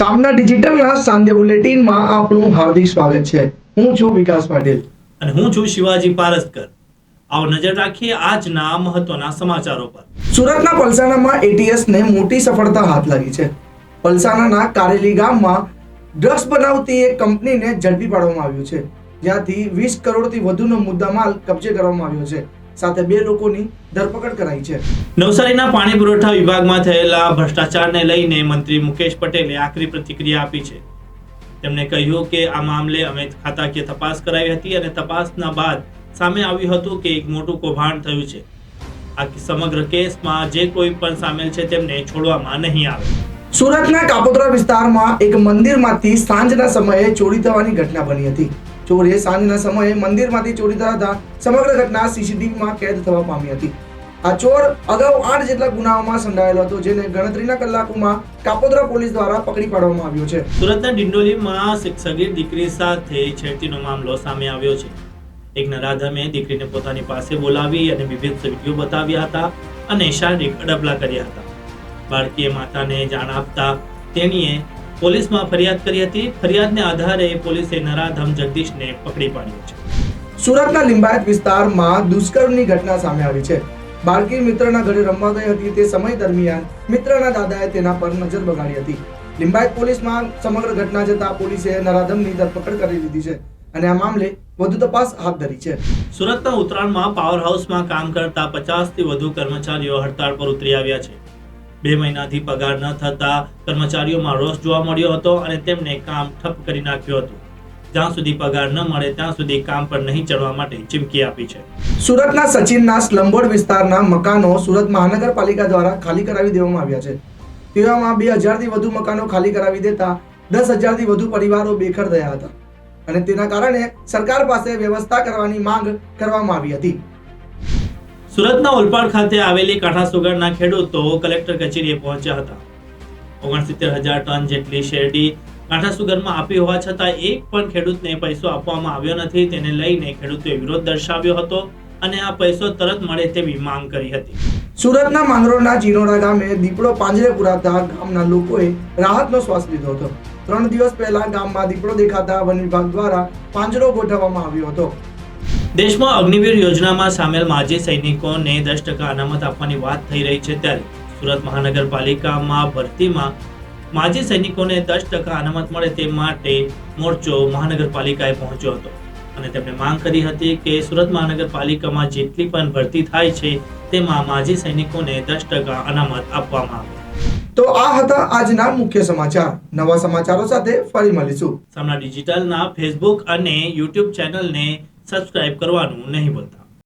સામના ડિજિટલના સાંજે બુલેટિનમાં આપનું હાર્દિક સ્વાગત છે. હું છું વિકાસ પાટીલ. અને હું છું શિવાજી પારસ્કર. આવો નજર રાખીએ આજના મહત્વના સમાચારો પર. સુરતના પલસાણામાં એટીએસને મોટી સફળતા હાથ લાગી છે. પલસાણાના કારેલી ગામમાં ડ્રગ્સ બનાવતી એક કંપનીને ઝડપી પાડવામાં આવ્યું છે. જ્યાંથી વીસ કરોડથી વધુનો મુદ્દામાલ કબજે કરવામાં આવ્યો છે. સાથે બે લોકોની ધરપકડ કરાઈ છે. નવસારીના પાણી પુરવઠા વિભાગમાં થયેલા ભ્રષ્ટાચારને લઈને મંત્રી મુકેશ પટેલે આકરી પ્રતિક્રિયા આપી છે. તેમણે કહ્યું કે આ મામલે અમે ખાતાકીય તપાસ કરાવી હતી અને તપાસના બાદ સામે આવ્યું હતું કે એક મોટું કૌભાંડ થયું છે. આ સમગ્ર કેસમાં જે કોઈ પણ સામેલ છે તેમને છોડવામાં નહીં આવે. સુરતના કાપોદ્રા વિસ્તારમાં એક મંદિરમાંથી સાંજના સમયે ચોરી થવાની ઘટના બની હતી. ચોરીએ સાંજના સમયે મંદિરમાંથી ચોરી થતા સમગ્ર ઘટના સીસીટીવીમાં કેદ થવા પામી હતી. આ ચોર અગાઉ આઠ જેટલા ગુનાઓમાં સંડાયેલો હતો, જેને ગણતરીના કલાકોમાં કાપોદ્રા પોલીસ દ્વારા પકડી પાડવામાં આવ્યો છે. સુરતના ડિંડોલીમાં એક દીકરી સાથે છેડતીનો મામલો સામે આવ્યો છે. એક નરાધમે દીકરીને પોતાની પાસે બોલાવી અને વિવિધ વીડિયો બતાવ્યા હતા અને શારીરિક અડબલા કર્યા હતા. બાળકીએ માતાને જાણ આપતા તેણીએ પોલીસમાં ફરિયાદ કરી હતી. ફરિયાદને આધારે પોલીસે નરાધમ જગદીશને પકડી પાડ્યો છે. સુરતના લિંબાયત વિસ્તારમાં દુષ્કર્મની ઘટના સામે આવી છે. બાળકી મિત્રના ઘરે રમવા ગઈ હતી. તે સમય દરમિયાન મિત્રના દાદાએ તેના પર નજર બગાડી હતી. લિંબાયત પોલીસમાં સમગ્ર ઘટના જતા પોલીસે નરાધમની ધરપકડ કરી લીધી છે અને આ મામલે વધુ તપાસ હાથ ધરી છે. સુરતના ઉત્તરાયણમાં પાવર હાઉસમાં કામ કરતા પચાસથી વધુ કર્મચારીઓ હડતાળ પર ઉતરી આવ્યા છે. બે મહિનાથી પગાર ન થતા કર્મચારીઓમાં રોષ જોવા મળ્યો હતો અને તેમને કામ ઠપ કરી નાખ્યું હતું. જ્યાં સુધી પગાર ન મળે ત્યાં સુધી કામ પર નહીં ચડવા માટે ચીમકી આપી છે. સુરતના સચિનના સ્લમબોર્ડ વિસ્તારના મકાનો સુરત મહાનગરપાલિકા દ્વારા ખાલી કરાવી દેવામાં આવ્યા છે. તેવામાં બે હજારથી વધુ મકાનો ખાલી કરાવી દેતા દસ હજારથી વધુ પરિવારો બેખર થયા હતા. અને તેના કારણે સરકાર પાસે વ્યવસ્થા કરવાની માંગ કરવામાં આવી હતી. સુરતના ઓલપાડ ખાતે આવેલી કાંઠા સુગરના ખેડૂતો કલેક્ટર કચેરીએ પહોંચ્યા હતા. ઓગણસિત્તેર હજાર ટન જેટલી શેરડી કાંઠા સુગરમાં આપી હોવા છતાં એક પણ ખેડૂતને પૈસો આપવામાં આવ્યો નથી. તેને લઈને ખેડૂતોએ વિરોધ દર્શાવ્યો હતો અને આ પૈસો તરત મળે તેવી માંગ કરી હતી. સુરતના માંગરોળના જીનોડા ગામે દીપડો પાંજરે પુરાતા ગામના લોકોએ રાહતનો શ્વાસ લીધો હતો. ત્રણ દિવસ પહેલા ગામમાં દીપડો દેખાતા વન વિભાગ દ્વારા પાંજરો ગોઠવવામાં આવ્યો હતો. દેશમાં અગ્નિવીર યોજનામાં સામેલ માજી સૈનિકોને દસ ટકા અનામત આપવાની વાત થઈ રહી છે ત્યારે સુરત મહાનગરપાલિકામાં ભરતીમાં માજી સૈનિકોને દસ ટકા અનામત મળે તે માટે મોરચો મહાનગરપાલિકાએ પહોંચ્યો હતો. અને તેમણે માંગ કરી હતી કે સુરત મહાનગરપાલિકામાં જેટલી પણ ભરતી થાય છે તેમાં માજી સૈનિકોને દસ ટકા અનામત આપવામાં આવે. તો આ હતા આજના મુખ્ય સમાચાર. નવા સમાચારો સાથે ફરી મળીશું. સામના ડિજિટલના ફેસબુક અને યુટ્યુબ ચેનલને સબસ્ક્રાઇબ કરવાનું નહીં ભૂલતા.